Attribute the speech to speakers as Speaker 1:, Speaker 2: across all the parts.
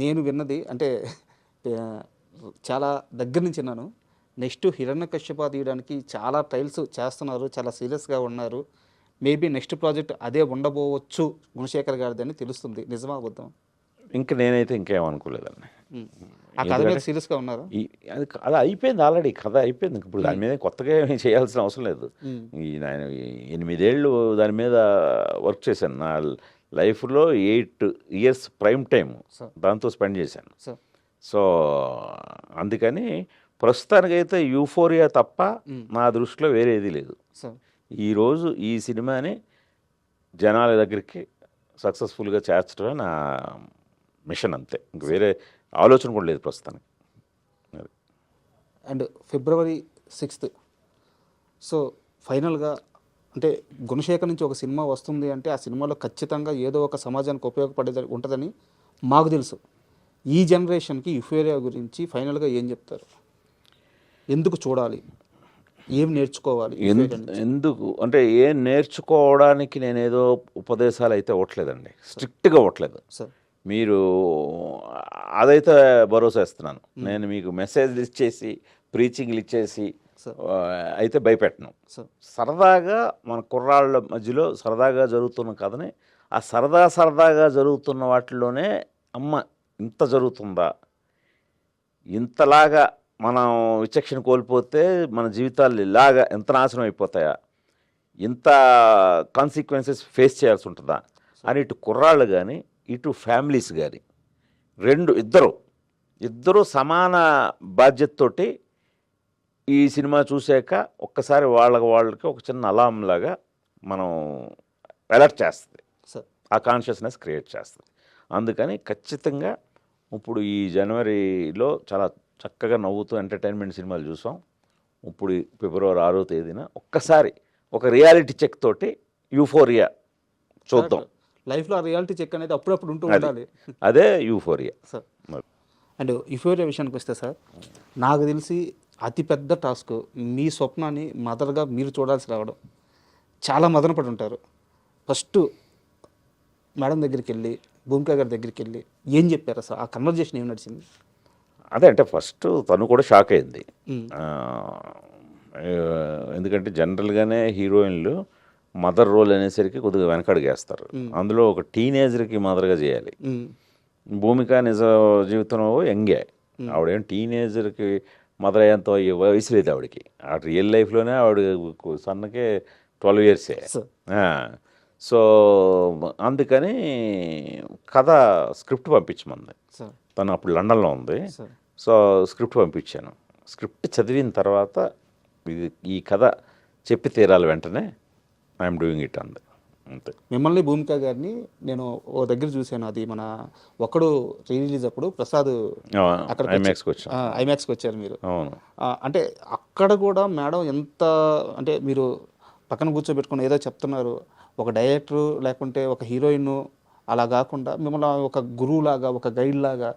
Speaker 1: నేను విన్నది అంటే చాలా దగ్గర నుంచి విన్నాను. నెక్స్ట్ హిరణ్య కశ్యప తీయడానికి చాలా ట్రయల్స్ చేస్తున్నారు చాలా సీరియస్గా ఉన్నారు. మేబీ నెక్స్ట్ ప్రాజెక్ట్ అదే ఉండబోవచ్చు గుణశేఖర్ గారిది అని తెలుస్తుంది. నిజమా అబద్ధం
Speaker 2: ఇంకా నేనైతే ఇంకేమనుకోలేదండి.
Speaker 1: ఆ కథ మీద సీరియస్గా ఉన్నారు?
Speaker 2: అది అది అయిపోయింది ఆల్రెడీ కథ అయిపోయింది. ఇప్పుడు దాని మీద కొత్తగా ఏమీ చేయాల్సిన అవసరం లేదు. ఈ నేను ఈ ఎనిమిదేళ్ళు దాని మీద వర్క్ చేశాను. నా లైఫ్లో eight years prime time
Speaker 1: Sir.
Speaker 2: దాంతో స్పెండ్ చేశాను.
Speaker 1: సార్.
Speaker 2: సో అందుకని ప్రస్తుతానికైతే యూఫోరియా తప్ప నా దృష్టిలో వేరేది లేదు. ఈరోజు ఈ సినిమాని జనాల దగ్గరికి సక్సెస్ఫుల్గా చేర్చడమే నా మిషన్ అంతే. ఇంక వేరే ఆలోచన కూడా లేదు ప్రస్తుతానికి.
Speaker 1: And February sixth. సో ఫైనల్గా అంటే గుణశేఖర్ నుంచి ఒక సినిమా వస్తుంది అంటే ఆ సినిమాలో ఖచ్చితంగా ఏదో ఒక సమాజానికి ఉపయోగపడేది ఉంటుందని మాకు తెలుసు. ఈ జనరేషన్కి యుఫేరియా గురించి ఫైనల్గా ఏం చెప్తారు? ఎందుకు చూడాలి? ఏం నేర్చుకోవాలి
Speaker 2: ఎందు ఎందుకు? అంటే ఏం నేర్చుకోవడానికి నేనేదో ఉపదేశాలు అయితే ఇవ్వట్లేదండి. స్ట్రిక్ట్గా ఇవ్వట్లేదు.
Speaker 1: సార్.
Speaker 2: మీరు అదైతే భరోసా ఇస్తున్నాను. నేను మీకు మెసేజ్లు ఇచ్చేసి ప్రీచింగ్లు ఇచ్చేసి అయితే భయపెట్టను. సరదాగా మన కుర్రాళ్ళ మధ్యలో సరదాగా జరుగుతున్న కథని ఆ సరదా సరదాగా జరుగుతున్న వాటిలోనే అమ్మ ఇంత జరుగుతుందా? ఇంతలాగా మనం విచక్షణ కోల్పోతే మన జీవితాలు ఇలాగా ఎంత నాశనం అయిపోతాయా? ఇంత కాన్సిక్వెన్సెస్ ఫేస్ చేయాల్సి ఉంటుందా? అని ఇటు కుర్రాళ్ళు కానీ ఇటు ఫ్యామిలీస్ కానీ రెండు ఇద్దరు ఇద్దరు సమాన బాధ్యతతోటి ఈ సినిమా చూశాక ఒక్కసారి వాళ్ళకి వాళ్ళకి ఒక చిన్న అలారం లాగా మనం అలర్ట్ చేస్తుంది.
Speaker 1: సార్.
Speaker 2: ఆ కాన్షియస్నెస్ క్రియేట్ చేస్తుంది. అందుకని ఖచ్చితంగా ఇప్పుడు ఈ జనవరిలో చాలా చక్కగా నవ్వుతూ ఎంటర్టైన్మెంట్ సినిమాలు చూసాం. ఇప్పుడు ఫిబ్రవరి ఆరో తేదీన ఒక్కసారి ఒక రియాలిటీ చెక్ తోటి యూఫోరియా చూద్దాం.
Speaker 1: లైఫ్లో ఆ రియాలిటీ చెక్ అనేది అప్పుడప్పుడు ఉంటూ. ఉండాలి.
Speaker 2: అదే యూఫోరియా.
Speaker 1: సార్. అండ్ యుఫోరియా విషయానికి వస్తే సార్ నాకు తెలిసి అతిపెద్ద టాస్క్. మీ స్వప్నాన్ని మదర్గా మీరు చూడాల్సి రావడం. చాలా మదనపడి ఉంటారు. ఫస్ట్ మేడం దగ్గరికి వెళ్ళి భూమిక గారి దగ్గరికి వెళ్ళి ఏం చెప్పారు సార్ ఆ కన్వర్జేషన్ ఏం నడిచింది?
Speaker 2: అదే అంటే ఫస్ట్ తను కూడా షాక్ అయింది. ఎందుకంటే జనరల్గానే హీరోయిన్లు మదర్ రోల్ అనేసరికి కొద్దిగా వెనకడుగేస్తారు. అందులో ఒక టీనేజర్కి మదర్గా చేయాలి. భూమిక నిజ జీవితంలో యంగే. ఆవిడేం టీనేజర్కి మదర్ అయ్యేంత వయసు లేదు ఆవిడకి. ఆ రియల్ లైఫ్లోనే ఆవిడ సన్నకే ట్వెల్వ్ ఇయర్సే సో అందుకని కథ స్క్రిప్ట్ పంపించమంది.
Speaker 1: సార్
Speaker 2: తను అప్పుడు లండన్లో ఉంది. సో స్క్రిప్ట్ పంపించాను. స్క్రిప్ట్ చదివిన తర్వాత ఇది ఈ కథ చెప్పి తీరాలి వెంటనే. ఐఎమ్ డూయింగ్ ఇట్ అంది. అంతే.
Speaker 1: మిమ్మల్ని భూమిక గారిని నేను ఓ దగ్గర చూశాను అది మన ఒకడు రీ రిలీజ్ అప్పుడు ప్రసాద్ అక్కడికి వచ్చి-
Speaker 2: ఐమాక్స్కి
Speaker 1: వచ్చారు మీరు. అంటే అక్కడ కూడా మేడం ఎంత అంటే మీరు పక్కన కూర్చోబెట్టుకుని ఏదో చెప్తున్నారు ఒక డైరెక్టరు లేకుంటే ఒక హీరోయిన్ అలా కాకుండా మిమ్మల్ని ఒక గురువు లాగా ఒక గైడ్ లాగా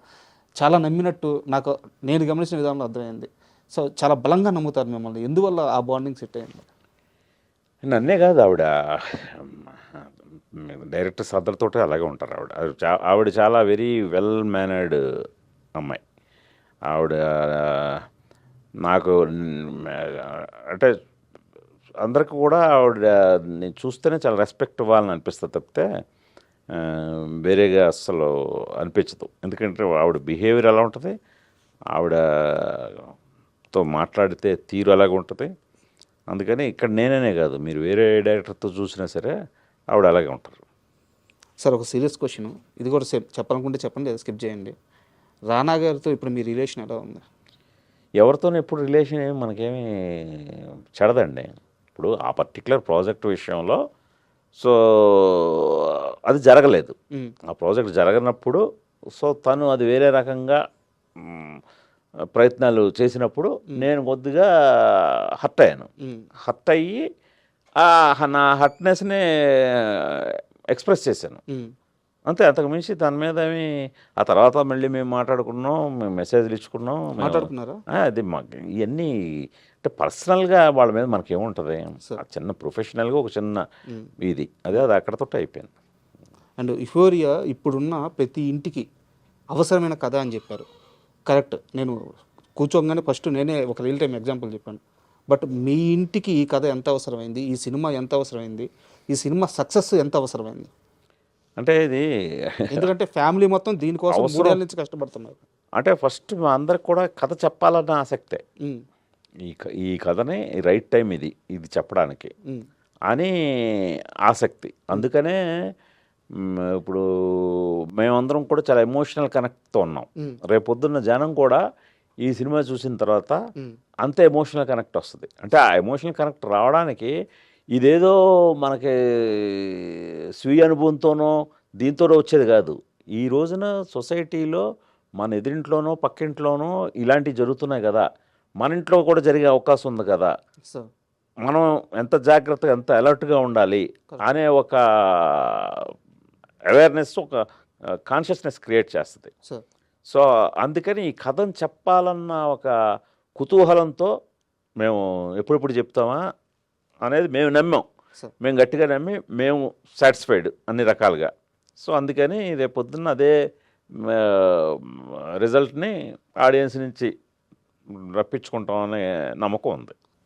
Speaker 1: చాలా నమ్మినట్టు నాకు నేను గమనించిన విధానంలో అర్థమైంది. సో చాలా బలంగా నమ్ముతారు మిమ్మల్ని ఎందువల్ల ఆ బాండింగ్ సెట్ అయింది?
Speaker 2: నన్నే కాదు ఆవిడ. డైరెక్టర్స్ అందరితో అలాగే ఉంటారు ఆవిడ. ఆవిడ చాలా వెరీ వెల్ మేనర్డ్ అమ్మాయి. ఆవిడ నాకు అంటే అందరికి కూడా ఆవిడ నేను చూస్తేనే చాలా రెస్పెక్ట్ ఇవ్వాలని అనిపిస్తుంది తప్పితే వేరేగా అస్సలు అనిపించదు. ఎందుకంటే ఆవిడ బిహేవియర్ ఎలా ఉంటుంది? ఆవిడతో మాట్లాడితే తీరు అలాగే ఉంటుంది అందుకని ఇక్కడ నేననే కాదు మీరు వేరే డైరెక్టర్తో చూసినా సరే ఆవిడ అలాగే ఉంటారు.
Speaker 1: సార్ ఒక సీరియస్ క్వశ్చన్. ఇది కూడా సెప్- చెప్పాలనుకుంటే చెప్పండి లేదా స్కిప్ చేయండి. రానా గారితో ఇప్పుడు మీ రిలేషన్ ఎలా ఉంది?
Speaker 2: ఎవరితోనూ ఎప్పుడు రిలేషన్ ఏమి మనకేమీ చెడదండి. ఇప్పుడు ఆ పర్టికులర్ ప్రాజెక్ట్ విషయంలో సో అది జరగలేదు. ఆ ప్రాజెక్ట్ జరగనప్పుడు సో తను అది వేరే రకంగా ప్రయత్నాలు చేసినప్పుడు నేను కొద్దిగా హర్ట్ అయ్యాను. హర్ట్ అయ్యి నా హర్ట్నెస్ని ఎక్స్ప్రెస్ చేశాను. అంతే అంతకు మించి దాని మీద ఏమి ఆ తర్వాత మళ్ళీ మేము మాట్లాడుకున్నాం మేము మెసేజ్లు ఇచ్చుకున్నాం
Speaker 1: మాట్లాడుకున్నారా?
Speaker 2: అది మాకు ఇవన్నీ అంటే పర్సనల్గా వాళ్ళ మీద మనకి ఏముంటుంది చిన్న ప్రొఫెషనల్గా ఒక చిన్న. ఇది. అదే అది అక్కడతో అయిపోయింది.
Speaker 1: అండ్ ఇఫోరియా ఇప్పుడున్న ప్రతి ఇంటికి అవసరమైన కథ అని చెప్పారు. కరెక్ట్. నేను కూర్చోగానే ఫస్ట్ నేనే ఒక రియల్ టైం ఎగ్జాంపుల్ చెప్పాను. బట్ మీ ఇంటికి ఈ కథ ఎంత అవసరమైంది? ఈ సినిమా ఎంత అవసరమైంది? ఈ సినిమా సక్సెస్ ఎంత అవసరమైంది?
Speaker 2: అంటే ఇది
Speaker 1: ఎందుకంటే ఫ్యామిలీ మొత్తం దీనికోసం. మూడేళ్ళ నుంచి కష్టపడుతున్నారు.
Speaker 2: అంటే ఫస్ట్ మా అందరికి కూడా కథ చెప్పాలన్న ఆసక్తే. ఈ ఈ కథని రైట్ టైం ఇది ఇది చెప్పడానికి. అని ఆసక్తి. అందుకనే ఇప్పుడు మేమందరం కూడా చాలా ఎమోషనల్ కనెక్ట్తో ఉన్నాం. రేపొద్దున్న జనం కూడా ఈ సినిమా చూసిన తర్వాత అంతే ఎమోషనల్ కనెక్ట్ వస్తుంది. అంటే ఆ ఎమోషనల్ కనెక్ట్ రావడానికి ఇదేదో మనకి స్వీయ అనుభవంతోనో దీంతోనో వచ్చేది కాదు. ఈ రోజున సొసైటీలో మన ఎదురింట్లోనో పక్కింట్లోనో ఇలాంటివి జరుగుతున్నాయి కదా. మన ఇంట్లో కూడా జరిగే అవకాశం ఉంది కదా. మనం ఎంత జాగ్రత్తగా ఎంత అలర్ట్గా ఉండాలి అనే ఒక అవేర్నెస్ ఒక కాన్షియస్నెస్ క్రియేట్ చేస్తుంది.
Speaker 1: సో
Speaker 2: అందుకని ఈ కథను చెప్పాలన్న ఒక కుతూహలంతో మేము ఎప్పుడెప్పుడు చెప్తామా అనేది మేము నమ్మాం. మేము గట్టిగా నమ్మి మేము సాటిస్ఫైడ్ అన్ని రకాలుగా. సో అందుకని రేపు పొద్దున్న అదే రిజల్ట్ని ఆడియన్స్ నుంచి రప్పించుకుంటాం అనే నమ్మకం ఉంది.